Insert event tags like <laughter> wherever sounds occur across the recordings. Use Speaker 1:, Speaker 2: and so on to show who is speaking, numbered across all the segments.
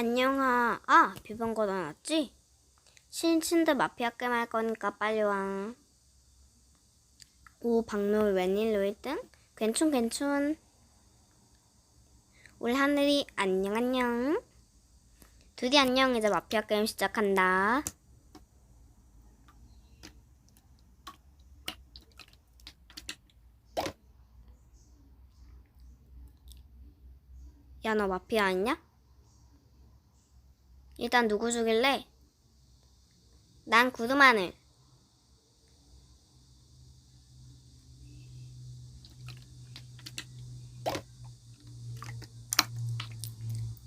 Speaker 1: 안녕하. 아, 비번 걷어놨지? 신친들 마피아 게임 할 거니까 빨리 와. 오, 박노을 웬일로 1등? 괜춘, 괜춘. 우리 하늘이 안녕, 안녕. 두디 안녕. 이제 마피아 게임 시작한다. 야, 너 마피아 아니냐? 일단 누구 죽일래? 난 구두마늘.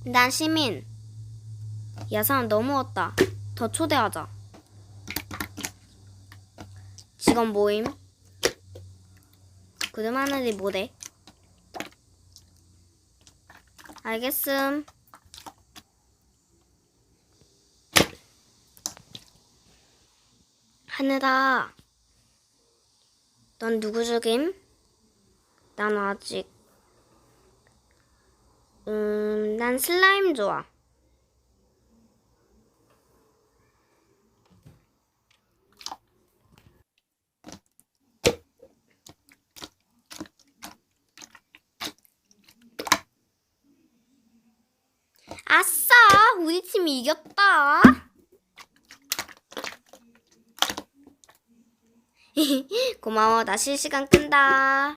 Speaker 1: 난 시민. 야, 사람 너무 없다. 더 초대하자. 직원 모임. 구두마늘이 뭐래? 알겠음. 하늘아, 넌 누구 죽임? 난 아직, 음, 난 슬라임 좋아. 아싸! 우리 팀이 이겼다! <laughs> 고마워. 나 실시간 끈다.